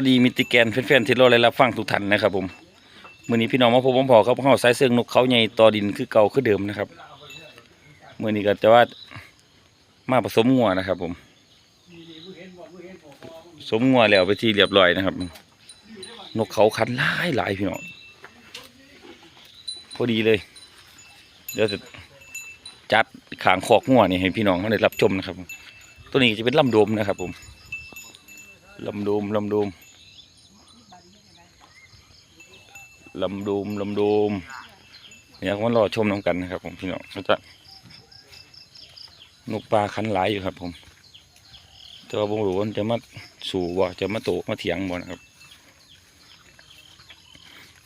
วัสดีมิติแกนแฟนๆที่รอและรับฟังทุกท่านนะครับผมมื้อนี้พี่น้องมาพบผมพอครับเฮาสายเสื่องนกเขาใหญ่ต่อดินคือเก่าคือเดิมนะครับมื้อนี้ก็จะว่ามาผสมงัวนะครับ ผมผสมงัวแล้วไปที่เรียบร้อยนะครับ นกเขาคันหลายหลายพี่น้องพอดีเลย เดี๋ยวจะจัดขางคอกงัวนี่ให้พี่น้องเขาได้รับชมนะครับ ตัวนี้จะเป็นลำโดมนะครับ ผมลำโดมลำโดม ลำโดมลำโดมเนี่ยมารอชมน้ำกันนะครับ ผมพี่น้องก็จะนกปลาคันหลายอยู่ครับ ผมแต่ว่าผมรู้ว่ามันจะมาสู่บ่จะมาโตมาเถียงบ่นะครับ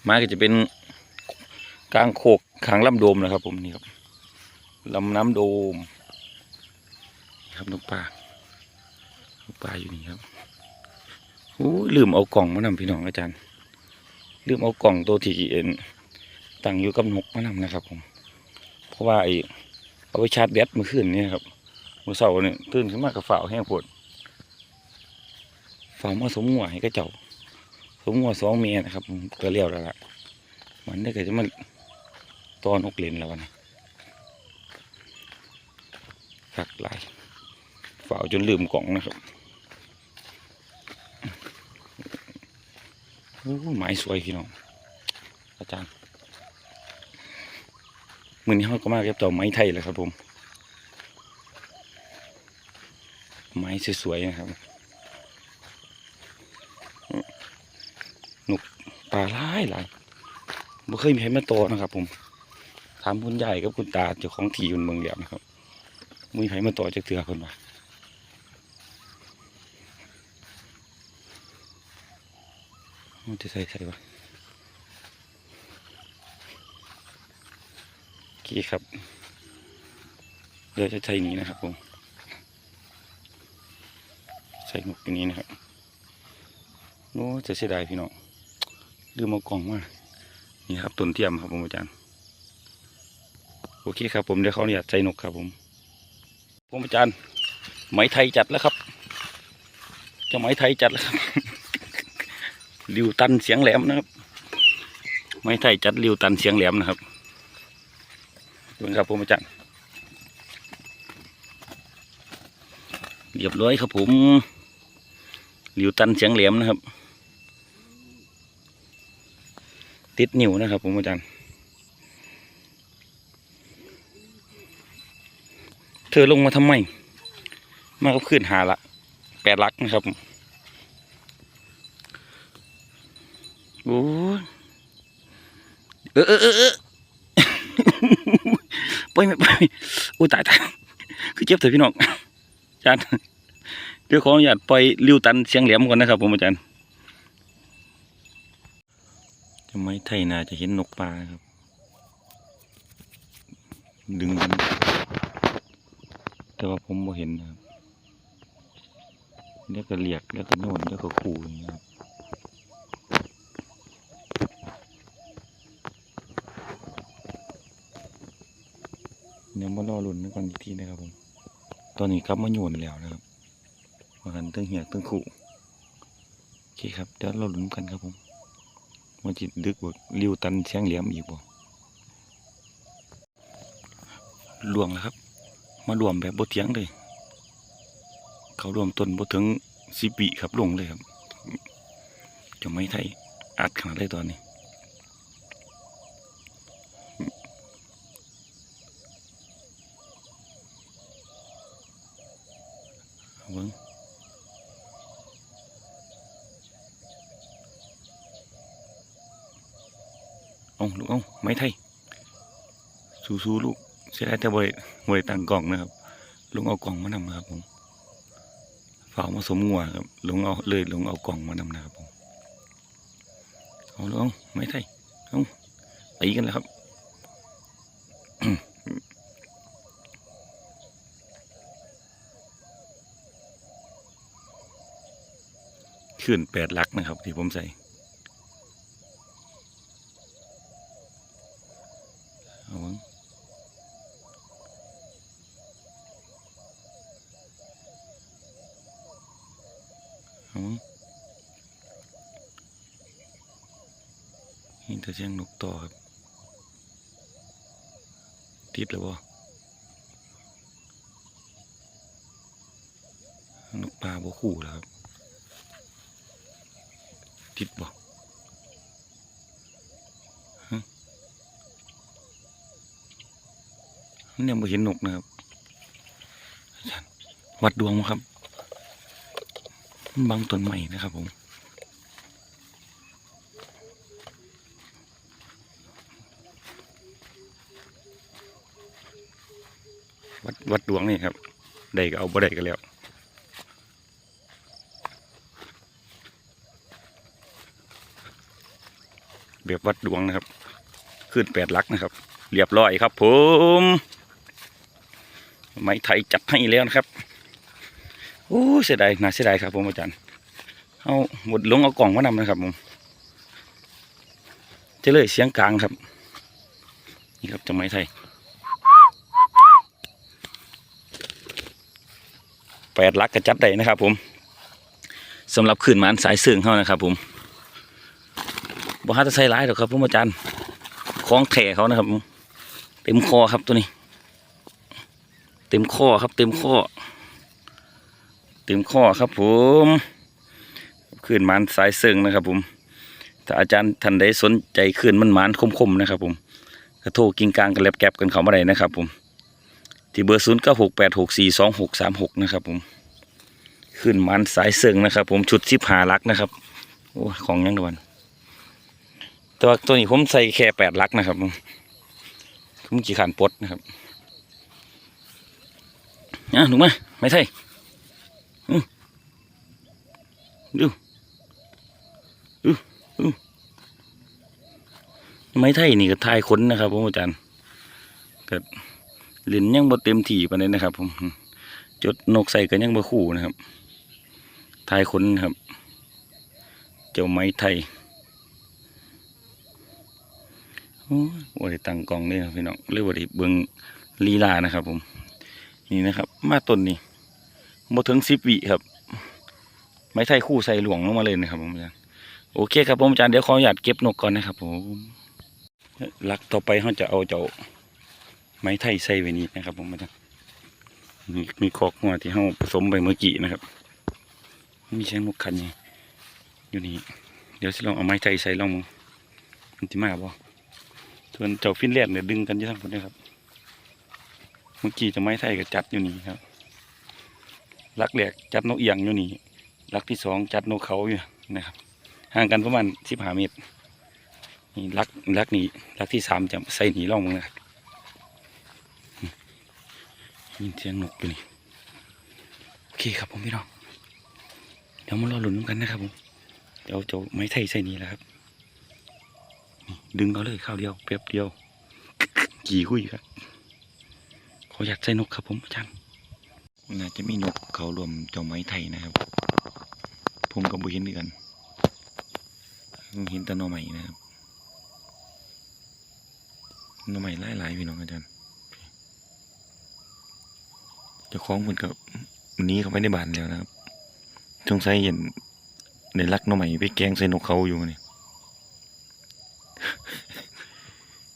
ไม้ก็จะเป็นกลางโคกขางลำโดมนะครับ ผมนี่ครับลำน้ำโดมครับนกปลานกปลาอยู่นี่ครับโอ้ลืมเอากล่องมานำพี่น้องอาจารย์ ลืมเอากล่องตัวที่เอ็นตั้งอยู่กับนกมานำนะครับผมเพราะว่าไอ้เอาไปชาร์จแบตเมื่อคืนนี่ครับเมื่อเสาร์เนี่ยตื่นขึ้นมากับฝ่าวแห้งปวดฝ่าวมาสมหัวให้กระเจ้าสมหัวสองเมียนะครับตัวเลี้ยวแล้วล่ะมันได้เกิดจะมันตอนกเลนแล้วนะหักไหลฝ่าวจนลืมกล่องนะครับ โอ้ไม้สวยพี่น้องอาจารย์มือนี้เขาก็มาเก็บต่อไม้ไทยเลยครับผม ไม้สวยๆนะครับหนุกปลาหลายหลายบ่เคยมีใครมาโตนะครับ ผมถามคุณใหญ่กับคุณตาเจ้าของที่อยู่เมืองเหลียมนะครับมีใครมาโตจากเถื่อคนว่า มันจะใส่ใส่ปะโอเครับเดี๋ยวจะใช้นี้นะครับผมใส่หมวกตัวนี้นะครับโอ้จะเสียดายพี่น้องลืมเอากล่องมานี่ครับต้นเทียมครับผมอาจารย์โอเคครับผมเดี๋ยวเขาเนี่ยใส่นกครับผมผมอาจารย์ไหมไทยจัดแล้วครับจะไหมไทยจัดแล้วครับ ริวตันเสียงแหลมนะครับไหมไทยจัดริวตันเสียงแหลมนะครับดูนะครับผมอาจารย์เรียบร้อยครับผมหลิวตันเสียงแหลมนะครับ ติดนิ้วนะครับ ผมอาจารย์เธอลงมาทำไม มาก็ขึ้นหาละแปดลักนะครับ โอ้ยเออเออเออเออไปไม่ไปโอ้ยตายตายคือเจ็บเถอะพี่น้องอาจารย์เดี๋ยวขออนุญาตปล่อยริ้วตันเสียงแหลมก่อนนะครับผมอาจารย์จะไม่ไทยนาจะเห็นนกปลาครับ ดึงกันแต่ว่าผมไม่เห็นนะครับแล้วก็เรียกแล้วก็โน่นแล้วก็ขู่อย่างนี้ครับ เดี๋ยวมารอลุ้นกันอีกทีนะครับผม ตอนนี้กลับมาโยนแล้วนะครับมากันตั้งเหียกตั้งขู่โอเคครับเดี๋ยวเราลุ้นกันครับผมมันจิตดึกบว่าริวตันเสียงเหลี่ยมอีกบ่ลวงแล้วครับ มารวมแบบบทเถียงเลย เขารวมต้นบทถึงสิบปีครับลงเลยครับจะไม่ไทยอัดขนาดเลยตอนนี้ เอาเบิ้งเอาลูกเอา ไม้ไทยสู้ๆลูกเสียดายแต่บริบริตั้งกล่องนะครับลุงเอากล่องมานำนะครับผมฝามาสมงัวครับลุงเอาเลยลุงเอากล่องมานำนะครับผมเอาลูกเอาไม้ไทยเอาตีกันแล้วครับขึ้นแปดลักนะครับ ที่ผมใส่ เอาวะเอาวะ แต่ เสียงนกต่อครับ ติดแล้วบ่นกปลาบ่คู่แล้วครับ ติดบ่ฮะเนี่ยบ่เห็นนกนะครับวัดดวงมั้งครับบังต้นใหม่นะครับผม วัดวัดดวงนี่ครับได้ก็เอาบ่ได้ก็แล้วแบบวัดดวงนะครับ ขึ้นแปดลักนะครับ เรียบร้อยครับ ผม ไม้ไทยจัดให้แล้วนะครับโอ้เสียดายน่าเสียดายครับผมอาจารย์เอาหมดลงเอากล่องมานำนะครับผมจะเลยเสียงกลางครับ นี่ครับจะไม้ไทย แป ดลักกระจัดได้นะครับ ผมสำหรับขืนมันสายเสื่งเขานะครับ ผมบ่ฮัตจะใส่ร้ายหรอกครับผมอาจารย์คล้องแถเขานะครับเต็มคอครับตัวนี้ เต็มข้อครับ เต็มข้อ เต็มข้อครับ ผมขืนมันสายเสื่งนะครับ ผมถ้าอาจารย์ท่านใดสนใจขืนมันมันคมๆนะครับ ผมกระโทรกิงกลางกันแลบแก็บกันเขามาได้นะครับ ผม ที่เบอร์ศูนย์เก้าหกแปดหกสี่สองหกสามหกนะครับผมขึ้นมันสายเสิงนะครับ ผมชุดสิบหาลักนะครับโอ้ของยังดวนแต่ว่าตัวนี้ผมใส่แค่แปดลักนะครับผมผมกี่ขันปดนะครับอะถูกไหมไม่ใช่ดูดูดูไม่ใช่นี่ก็ทายค้นนะครับผมอาจารย์เกิ ดลินยังบ่เต็มที่ปานนี้นะครับ ผมจดนกใส่กันยังบ่คู่นะครับทายคนครับ เจ้าไม้ไทยโอ้ยบ่ได้ตั้งกล้องเลยครับพี่น้องเรียกว่าเบิงลีลานะครับ ผม นี่นะครับ มาต้นนี้บ่ถึงสิบวิครับ ไม้ไทยคู่ใส่หลวงลงมาเลยนะครับ ผมอาจารย์โอเคครับผมอาจารย์เดี๋ยวขออนุญาตเก็บนกก่อนนะครับ ผมลักต่อไปเขาจะเอาเจ้า ไม้ไทยใส่ไว้นี้นะครับผมอาจารย์มีมีคอกหัวที่เราผสมไปเมื่อกี้นะครับ มีเชียงนกคันนี่อยู่นี่เดี๋ยวสิลองเอาไม้ไทยใส่ลองมึงมันจะมาบ่ส่วนเจ้าฟินแลนด์เนี่ยดึงกันอยี่ทั้งหมดเลยครับ เมื่อกี้จะไม้ไทยก็จัดอยู่นี่ครับลักแรกจัดนกเอียงอยู่นี่ลักที่สองจัดนกเขาอยู่นะครับ ห่างกันประมาณสิบห้าเมตรนี่ลักลักนี้ลักที่สามจะใส่หนีล่องมึงนะครับ ยินเสียงนกอยู่นี่โอเคครับผมพี่น้องเดี๋ยวมารอหลุ้นกันนะครับผมเดี๋ยวจะไม้ไทยใส่นี้แหล้วครับดึงเอาเลยข้าวเดียวแป๊บเดียวกี่คุยครับขออยากใส่นกครับผมอาจารย์น่าจะมีนกเขารวมเจ้าไม้ไทยนะครับ ผมกับบุเห็นด้วยกันเห็นต่หนอใหม่นะครับนอใหม่หลายๆพี่น้องอาจารย์ เจ้าของมันก็หนี้เขาไม่ได้บานแล้วนะครับสงสัยเห็นในรักน้องใหม่ไปแกงใส่นกเขาอยู่นี่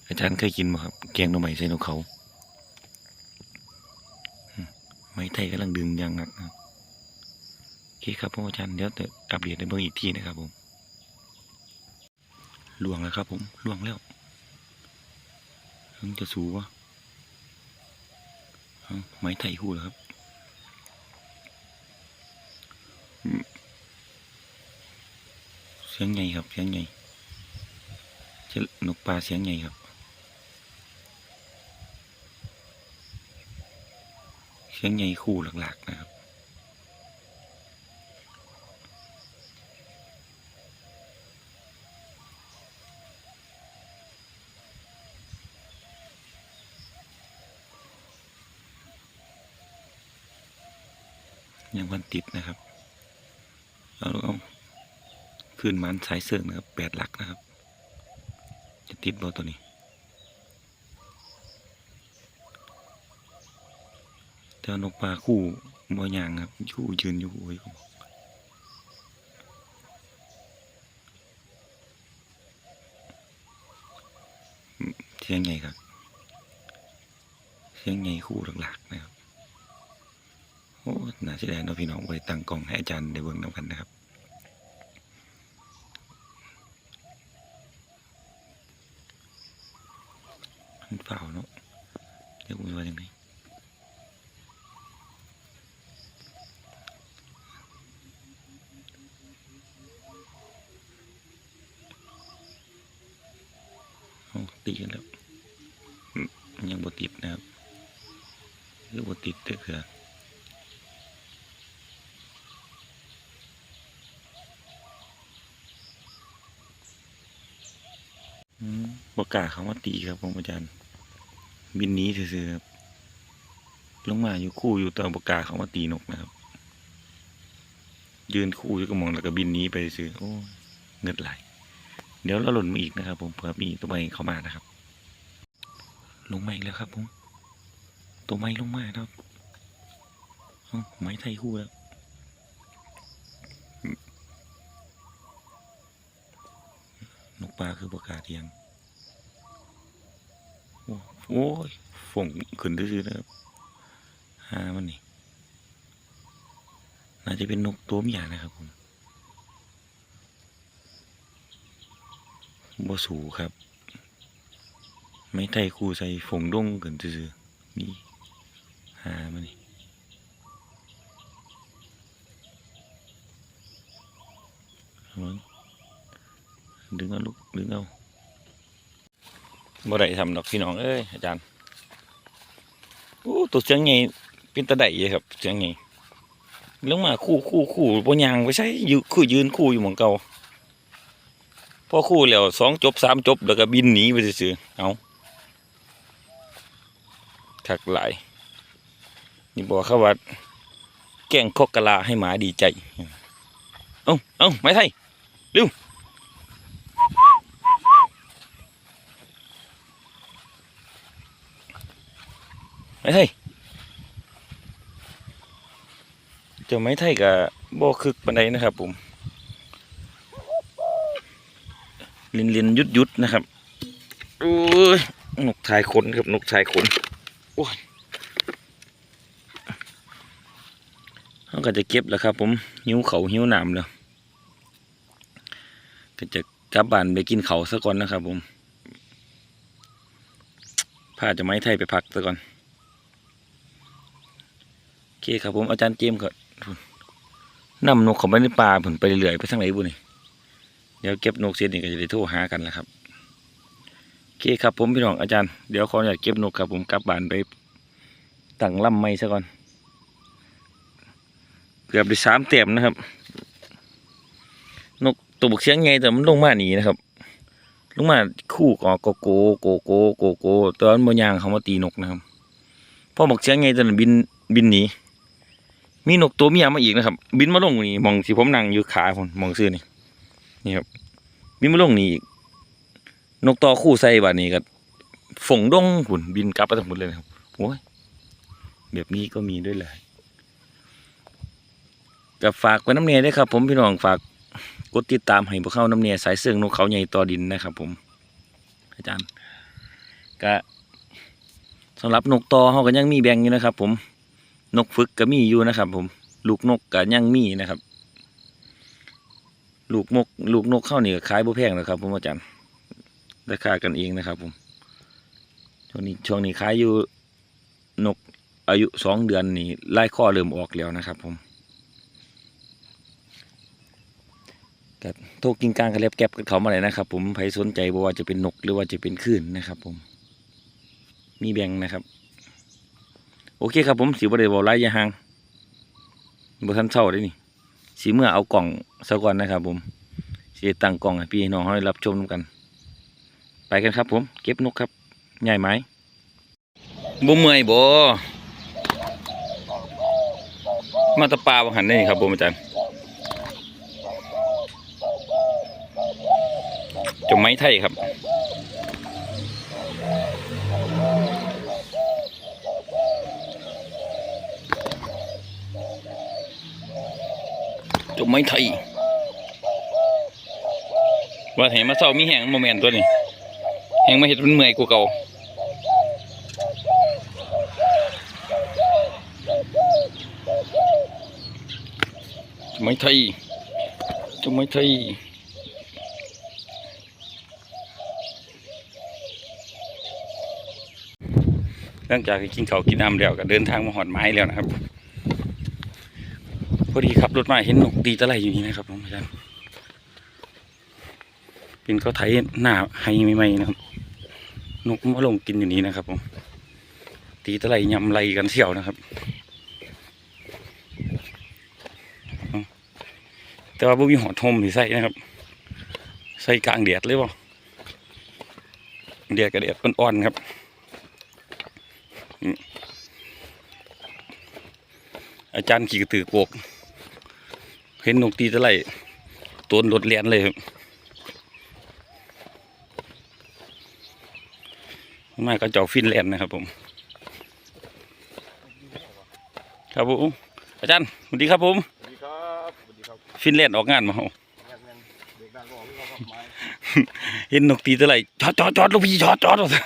อาจารย์เคยกินบ่ครับ แกงน้องใหม่ใส่นกเขาไม้ไทยกำลังดึงยางหนักนะครับโอเคครับผมอาจารย์เดี๋ยวจะอัปเดตในเบื้องอีกทีนะครับผมล่วงแล้วครับผมล่วงแล้วเพิ่งจะสูวะ ไม้ไถหูเหรอครับเสียงใหญ่ครับเสียงใหญ่เจ้นกปลาเสียงใหญ่ครับเสียงใหญ่คู่หลักๆนะครับ ติดนะครับเอาเอาขึ้นมันสายเสื่องนะครับแปดหลักนะครับ จะติดบอตัวนี้แต่ว่านกปลาคู่บอย่างครับอยู่ยืนอยู่โอ้ยยงไงครับเสียงไงคู่หลักๆนะครับ โอ้น่าเสียดายเนาะพี่น้องไว้ตั้งกล้องให้อาจารย์ได้เบิ่งนำกันนะครับมันเปล่าเนาะเดี๋ยวผมว่ายังไงตีกันแล้วยังบ่ติดนะครับคือบ่ติดเด้อคือมบ่ กาเขามาตีครับผมอาจารย์ บินหนี้ซื่อครับลงมาอยู่คู่อยู่ตอนบกล้าเขามาตีนกนะครับ ยืนคู่อยู่ก็มองแล้วก็บินหนี้ไปซื่อโอ้เงิดไหลเดี๋ยวเราหล่นมาอีกนะครับ ผมเผื่อมีตัวใหม่เข้ามานะครับ ลงมาอีกแล้วครับผมตัวใหม่ลงมาครับไม้ไทยคู่แล้วนกปลาคือบกล้าเทียง โอ้ยฝงขึ้นซื่อๆนะครับหามันนี่น่าจะเป็นนกตัวเมียนะครับผมบ่สูครับ ไม่ไทยคู่ใส่ฝงดงขึ้นซื่อๆนี่หามันนี่ดึงเอาลูกดึงเอา บ่ได้ทำดอกพี่น้องเอ้ยอาจารย์โอ้ตัวเสียงไงเป็นตะไดเลยครับ เสียงไงลงมาคู่คู่คู่บ่ยางไปใช้ยืคือยืนคู่อยู่เหมืองเก่าพอคู่แล้วสองจบสามจบ แล้วก็บินหนีไปซื่อๆเอาทักหลายนี่บอกเขาว่าแก้งคกกะลาให้หมาดีใจ เอ้าเอ้าไม่ไทยเร็ว ไม้ไทยเจ้าไม้ไทยกับโบคึกปานใดนะครับผมลินลินยุดยุดนะครับโอ้ยนกชายขนครับนกชายขนโอ้ยเขาก็จะเก็บแล้วครับ ผมหิ้วเขาหิ้วน้ำแล้วก็จะกลับบ้านไปกินเขาซะก่อนนะครับ ผมพาจะไม้ไทยไปพักซะก่อน เคครับผมอาจารย์เจมส์ก็นำนกเขาไปในป่าผลไปเรื่อยไปทางไหนบุนี่เดี๋ยวเก็บนกเสร็จนี่ก็จะได้โทรหากันแล้วครับโอเคครับผมพี่น้องอาจารย์เดี๋ยวขออยากเก็บนกครับผมกลับบ้านไปตั้งลำไม้ซะก่อนเกือบได้สามเต็มนะครับ นกตัวบุกเสียงไงแต่มันลงมาหนีนะครับลงมาคู่กอโกโกโกโกโกโกตอนบนยางเขามาตีนกนะครับพอบอกเสียงไงตอนบินบินหนี มีนกตัวเมียมาอีกนะครับ บินมาลงนี่มองที่ผมนั่งอยู่ขาผมมองซื้อนี่นี่ครับ บินมาลงนี่อีกนกต่อคู่ใส่บาดนี้ก็ฝงดงหุ่นบินกลับไปทั้งหมดเลยนะครับโอ้ยแบบนี้ก็มีด้วยเลยกับฝากไว้น้ำเนียด้วยครับ ผมพี่น้องฝากกดติดตามให้พวกเข้าน้ำเนียสายเสื่องนกเขาใหญ่ต่อดินนะครับ ผม อาจารย์ก็สำหรับนกต่อเขาก็ยังมีแบ่งอยู่นะครับ ผม นกฝึกก็มีอยู่นะครับ ผม ลูกนกก็ยังมีนะครับ ลูกนกลูกนกเข้านี่ก็ขายบ่แพงนะครับ ผมอาจารย์ราคากันเองนะครับ ผมช่วงนี้ช่วงนี้ขายอยู่นกอายุสองเดือนนี่ไล่ข้อเริ่มออกแล้วนะครับ ผมก็โทรกินกลางกระเล็บแก็บกันเขามาเลยนะครับ ผมใครสนใจบ่ว่าจะเป็นนกหรือว่าจะเป็นคลื่นนะครับ ผม มีแบ่งนะครับ โอเคครับผมสีบริบอไล่ยาหางบทันเศร้าได้นี่สีเมื่อเอากล่องซะก่อนนะครับ ผมสีตั้งกล่องให้พี่น้องเขาได้รับชมกัน ไปกันครับ ผม เก็บนกครับใหญ่ไหมบ่เมื่อยบ่มาตะปลาบังหันนี่ครับผมอาจารย์จมไม้ไทยครับ จมไม้ไทยว่าเห็นมาเศร้ามีแหงโมเมนต์ตัวนี้แหงมาเห็ดมันเมื่อยกว่าเก่าจะไม่ไทยจะไม่ไทยหลังจากกินข้าวกินน้ำแล้วก็เดินทางมาหอดไม้แล้วนะครับ พอดีขับรถมาเห็นนกตีตะไลอยู่นี่นะครับผมอาจารย์เป็นเขาไถหน้าให้ใหม่ๆนะครับ นกมาลงกินอยู่นี้นะครับผมตีตะไลยำไรกันเที่ยวนะครับแต่ว่าบ่มีหอดทมที่ใส่นะครับ ใส่กลางแดดเลยบ่แดดกับแดดอ่อนๆครับอืมอาจารย์ขี่กระตือโกก เห็นนกตีตะไลตัวรถเลียนเลยครับมาก็เจ้าฟินแลนด์นะครับผม ครับผมอาจารย์สวัสดีครับผมสวัสดีครับสวัสดีครับฟินแลนด์ออกงานมาเฮายังยังเด็กดังก็ออกที่เขาครับไม้เห็นนกตีตะไลจอดจอดจอดลูกพี่จอดจอดว่าซั่น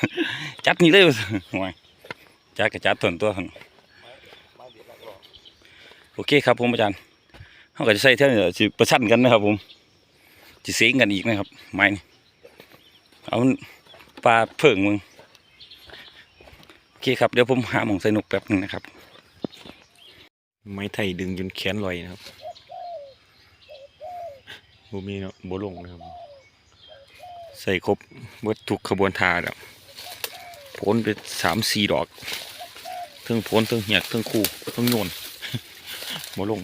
จัดนี่เลยว่าซั่นโอ้ยจัดก็จัดส่วนตัวหั่นไม้เด็กดังก็ออกโอเคครับผมอาจารย์ เขาก็จะใส่เท่านี้สิประชันกันนะครับ ผมจะเสียงกันอีกนะครับ ไม้นี่เอาปลาเพิ่งมึงโอเคครับเดี๋ยวผมหาหมองใส่นกแป๊บหนึงนะครับ ไม้ไทยดึงจนแขนลอยนะครับบูมีเนาะบลงนะครับใส่ครบเบิดทุกขบวนทาแล้วพ้นไปสามสี่ดอกทั้งพ้นทั้งเหียกทั้งคู่ทั้งโยนบลง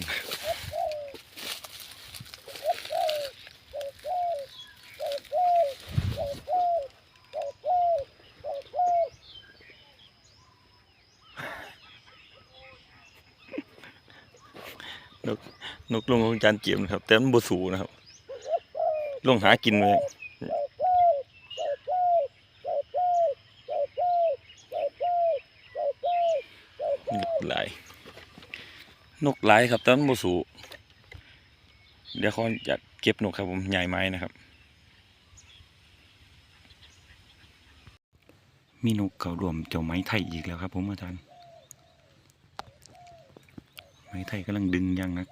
นกนกลงของจานเจียมนะครับ แต่มันบสูนะครับ ลงหากินไปนกหลายนกหลายครับแต่มันบสูเดี๋ยวเขาอยากเก็บนกครับผมใหญ่ไม้นะครับ มีนกเขารวมเจ้าไม้ไทยอีกแล้วครับผมอาจารย์ ไม้ไทยกำลังดึงยังนัก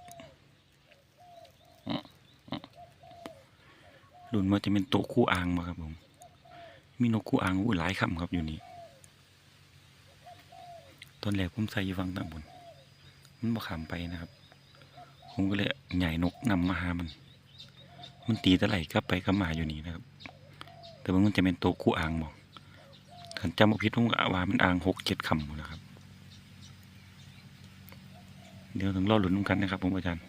รุ่นมันจะเป็นโตคู่อ่างมาครับผม มีนกคู่อ่างอู้หลายคำครับอยู่นี่ ตอนแรกผมใส่ฟังต่างบน มันบ่ขามไปนะครับ ผมก็เลยใหญ่นกนำมาหามัน มันตีตะไหลกลับไปกลับมาอยู่นี่นะครับ แต่ว่ามันจะเป็นโตคู่อ่างบอกขันจำบ่ผิดผมก็ว่ามันอ่างหกเจ็ดคำหมดแล้วครับ เดี๋ยวถึงรอหลุ้นกันนะครับ ผมอาจารย์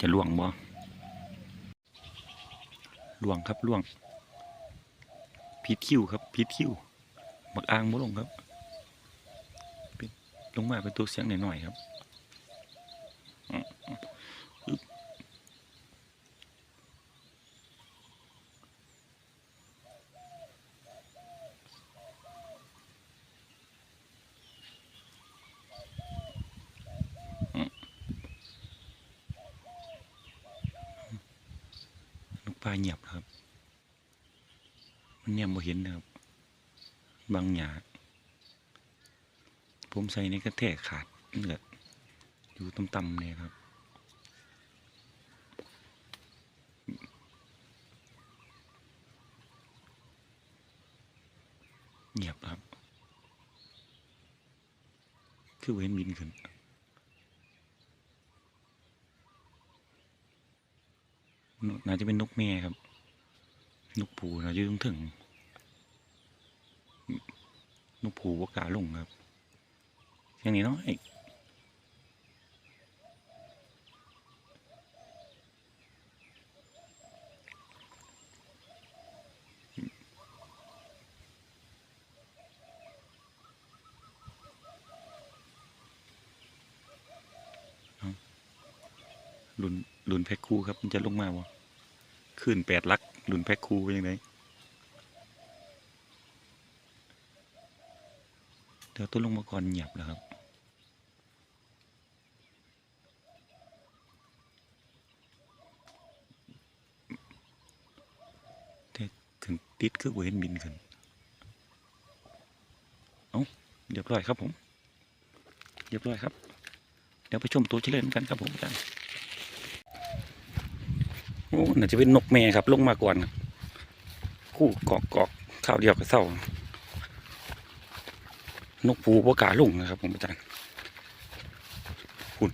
จะล่วงบ่ล่วงครับล่วงพิดคิวครับพิดคิวบักอ่างบ่ลงครับลงมาเป็นตัวเสียงหน่อยๆครับ นกปลาเงียบนะครับ มัน เห็นนะครับ บางหยาผมใส่ในกระแทกขาดเลือดอยู่ต่ำๆเนี่ยครับเงียบครับ คือเว้นบินขึ้นน่าจะเป็นนกแม่ครับ นกผูน่าจะต้องถึง นกผูวกาลุงครับอย่างนี้นาะไอ้ลุนลุนแพ็คคู่ครับ มันจะลงมาบ่ขึ้นแปดลักลุนแพ็คคู่เป็นยังไง ดี๋ยวต้นลงมาก่อนเงียบแล้วครับแต่ถึงติดคือบ่เห็นบินขึ้นเอาเรียบร้อยครับผมเรียบร้อยครับ เดี๋ยวไปชมตัวเฉลยกันครับผมอาจารย์โอ้น่าจะเป็นนกแม่ครับ ลงมาก่อน คู่กอกกอกข้าวเดียวกับเศร้า นกผูว่ากล้าลงนะครับผมอาจารย์คุณ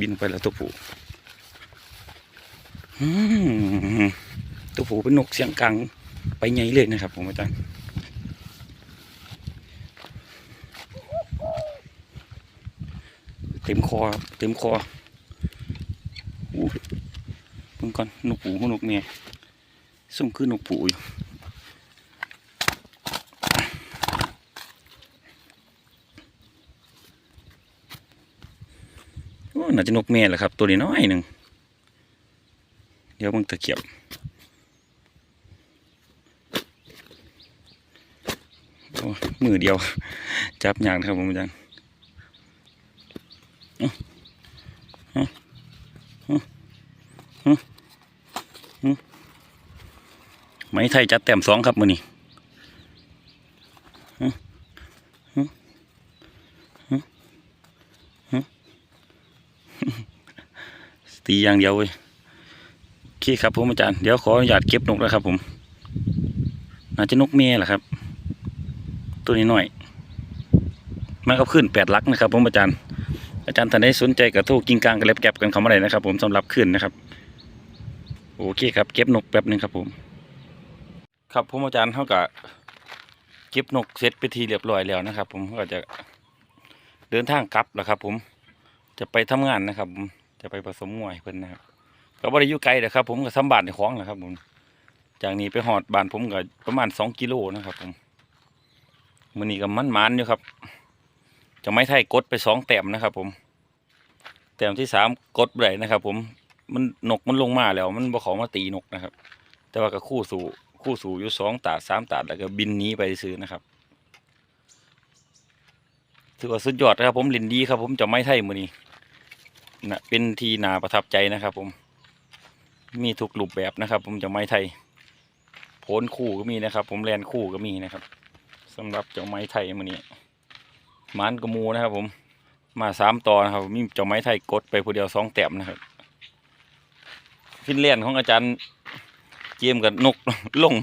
บินไปแล้วตัวผูอืมตัวผูเป็นนกเสียงกลางไปไงเลยนะครับผมอาจารย์เต็มคอเต็มคออู้เพิ่งก่อนนกปูกับนกเมียส่งคือนกปูอยู่โอ้ น่าจะนกเมียแหละครับ ตัวนี้น้อยหนึ่งเดี๋ยวมึงตะเกียบมือเดียว จับยากครับผมอาจารย์ไหมไทยจัดแต้มสองครับมือนี้ฮึฮึฮึฮึ ตีอย่างเดียวเว้ยโอเคครับผมอาจารย์เดี๋ยวขออนุญาตเก็บนกนะครับ ผมน่าจะนกเมียแหละครับ ตัวนี้หน่อยมันก็ขึ้นแปดลักนะครับ ผมอาจารย์ อาจารย์ท่านใดสนใจกับทรกิงกลางกับเล็บแก็บกันเขามาได้นะครับ ผมสำหรับขึ้นนะครับ โอเคครับ เก็บนกแป๊บนึงครับ ผม ครับผมอาจารย์เขาก็เก็บนกเสร็จไปทีเรียบร้อยแล้วนะครับ ผมก็จะเดินทางกลับแล้วครับ ผมจะไปทำงานนะครับผม จะไปผสมมวยเพิ่นนะครับก็บ่ได้อยู่ไกลเด้อครับ ผมก็สำบานในคลองแหละครับผมจากนี้ไปหอดบ้านผมก็ประมาณสองกิโลนะครับผมมื้อนี้ก็มันมันอยู่ครับ จะไม่ไทยกดไปสองแต้มนะครับ ผม แต้มที่สามกดไปไหนนะครับ ผมมันนกมันลงมาแล้ว มันบ่ขอมาตีนกนะครับ แต่ว่าก็คู่สู่คู่สู่อยู่สองตาสามตาแล้วก็บินหนี้ไปซื้อนะครับถือว่าสุดยอดนะครับผมลินดีครับผมจะไม่ไทยมือนี้ นะเป็นทีนาประทับใจนะครับ ผม มีทุกรูปแบบนะครับ ผมจะไม่ไทยโพนคู่ก็มีนะครับ ผมแลนคู่ก็มีนะครับสำหรับเจ้าไม้ไทยมือนี้หมันกระมูนะครับ ผมมาสามตอนนะครับมีเจ้าไม้ไทยกดไปผู้เดียวสองแต้มนะครับ ฟินแลนด์ของอาจารย์เจมส์กับนกลง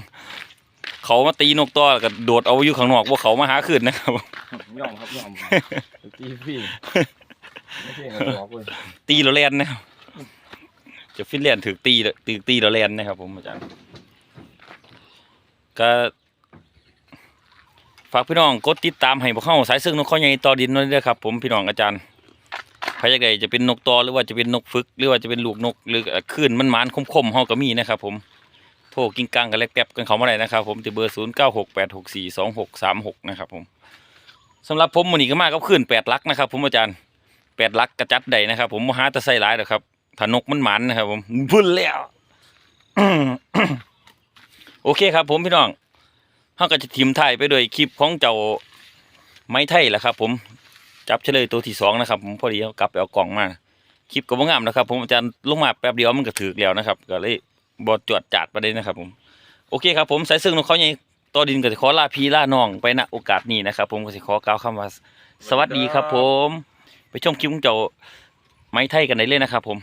เขามาตีนกต่อแล้วก็โดดเอาอยู่ข้างนอกว่าเขามาหาคืนนะครับย่อมครับย่อมครับตีพี่ ไม่ใช่เงินหลอกเลยตีเราแลนนะครับจะฟินแลนด์ถือตีถือตีเราแลนนะครับ ผมอาจารย์ ก็ฝากพี่น้องกดติดตามให้พวกเข้าสายซึ่งนกเขาใหญ่ต่อดินนั่นด้วยครับ ผมพี่น้องอาจารย์ใครอยากได้จะเป็นนกตอหรือว่าจะเป็นนกฝึก หรือว่าจะเป็นลูกนกหรือคลื่นมันหมานคมๆเฮาก็มีนะครับ ผมโทรกิ้งกังกันเล็กแป๊บกันเขามาได้นะครับ ผมที่เบอร์ศูนย์เก้าหกแปดหกสี่สองหกสามหกนะครับ ผมสำหรับผมมันนี้ก็มากก็ขึ้นแปดลักนะครับ ผมอาจารย์ แปดลักกระจัดใดนะครับ ผมมหาตะไซร้ายหรอกครับถ้านกมันหมันนะครับ ผมพุ่นแล้วโอเคครับ ผมพี่น้องเขาก็จะทีมไทยไปโดวยคลิปของเจ้าไม้ไทยแหละครับ ผมจับเฉลยตัวที่สองนะครับ ผมพอดีเขากลับไปเอากล่องมาคลิปก็บ่งามนะครับ ผมอาจารย์ลงมาแป๊บเดียวมันก็ถือแล้วนะครับ ก็เลยบอดจวดจัดประเด็นนะครับ ผมโอเคครับผมสายซึ่งนกเขาใหญ่ต่อดินก็จะขอลาพี่ลาน้องไปณโอกาสนี้นะครับ ผมก็สิขอกล่าวคำว่าสวัสดีครับ ผม ไปชมคลิปของเจ้าไม้ไทยกันได้เลยนะครับผม